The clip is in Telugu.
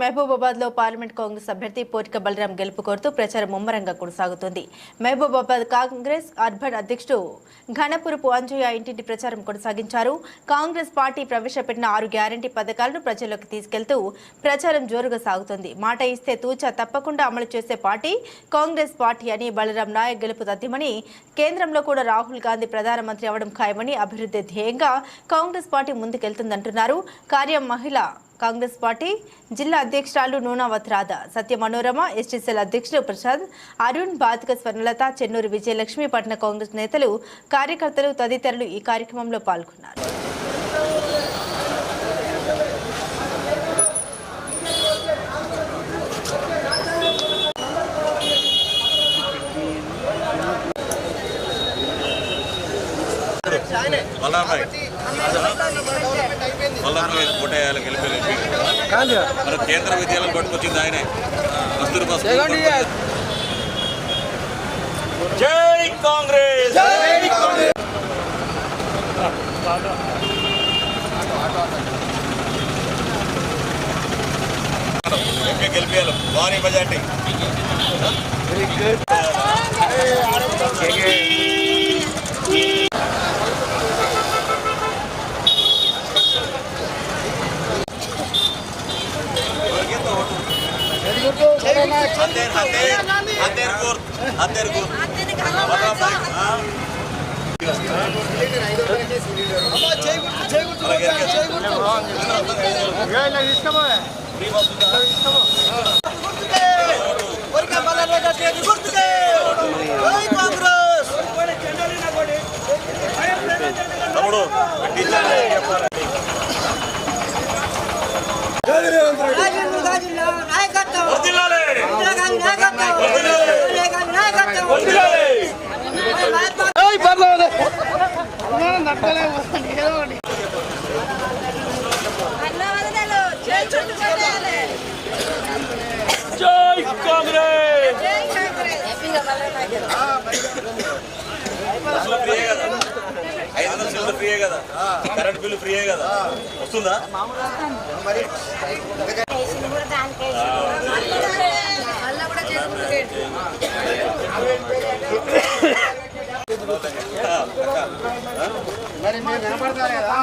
మహబూబాబాద్లో పార్లమెంట్ కాంగ్రెస్ అభ్యర్థి పోటిక బలరాం గెలుపు కోరుతూ ప్రచారం ముమ్మరంగా కొనసాగుతుంది. మహబూబాబాద్ కాంగ్రెస్ అర్బన్ అధ్యక్షుడు ఘనపురపు అంజయ్య ఇంటింటి ప్రచారం కొనసాగించారు. కాంగ్రెస్ పార్టీ ప్రవేశపెట్టిన ఆరు గ్యారంటీ పథకాలను ప్రజల్లోకి తీసుకెళ్తూ ప్రచారం జోరుగా సాగుతుంది. మాట ఇస్తే తూచా తప్పకుండా అమలు చేసే పార్టీ కాంగ్రెస్ పార్టీ అని బలరాం నాయక్ గెలుపు తథ్యమని కేంద్రంలో కూడా రాహుల్ గాంధీ ప్రధానమంత్రి అవడం ఖాయమని అభివృద్ధి ధ్యేయంగా కాంగ్రెస్ పార్టీ ముందుకెళ్తుందంటున్నారు. కార్యం మహిళ కాంగ్రెస్ పార్టీ జిల్లా అధ్యక్షురాలు నూనావత్ రాధ సత్య మనోరమ ఎస్టీసీఎల్ అధ్యక్షుడు ప్రసాద్ అరుణ్ బాతిక స్వర్ణలత చెన్నూరు విజయలక్ష్మి పట్టణ కాంగ్రెస్ నేతలు కార్యకర్తలు తదితరులు ఈ కార్యక్రమంలో పాల్గొన్నారు. వల్లభాయ్ వల్లభాయ్ కోటేయాలి గెలిపి మన కేంద్ర విద్యాలయం పట్టుకొచ్చింది ఆయనే. కస్తూరి బస్ జై కాంగ్రెస్! ఎంపీ గెలిపేయాలి. భారీ మెజార్టీ. తమ్ముడు అన్నవరదలు జై కాంగ్రెస్ జై కాంగ్రెస్ హ్యాపీగా బస్సులు ఫ్రీయే కదా ఐదు వందల ఫ్రీయే కదా కరెంట్ బిల్లు ఫ్రీయే కదా వస్తుందా మళ్ళా కూడా చేసుకుంటే మరి మేము నిలబడతారు కదా